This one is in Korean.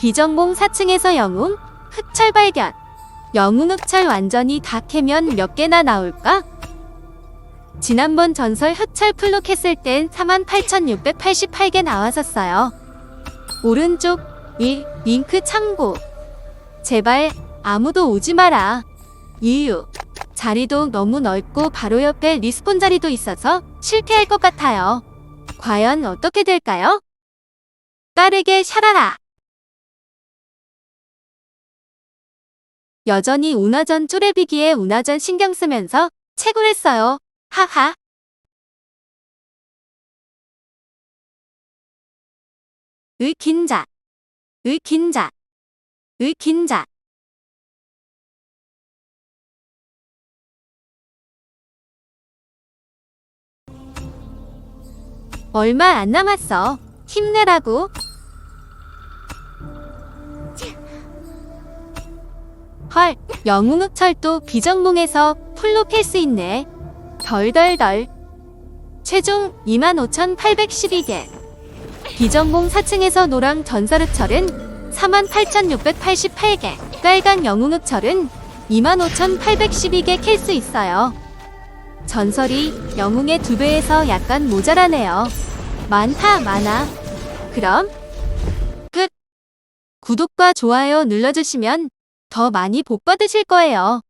비전봉 4층에서 영웅 흑철 발견. 영웅 흑철 완전히 다 캐면 몇 개나 나올까? 지난번 전설 흑철 플룩 했을 땐 48,688개 나왔었어요. 오른쪽 1 링크 참고. 제발 아무도 오지 마라. 이유. 자리도 너무 넓고 바로 옆에 리스폰 자리도 있어서 실패할 것 같아요. 과연 어떻게 될까요? 빠르게 샤라라. 여전히 운하전 쪼레비기에 운하전 신경 쓰면서 채굴했어요. 하하. 의 긴자. 의 긴자. 의 긴자. 얼마 안 남았어. 힘내라고. 헐, 영웅흑철도 비정몽에서 풀로 팰수 있네. 덜덜덜. 최종 25,812개. 비정몽 4층에서 노랑 전설흑철은 48,688개. 빨간 영웅흑철은 25,812개 캘 수 있어요. 전설이 영웅의 두 배에서 약간 모자라네요. 많다, 많아. 그럼 끝. 구독과 좋아요 눌러주시면 더 많이 복 받으실 거예요.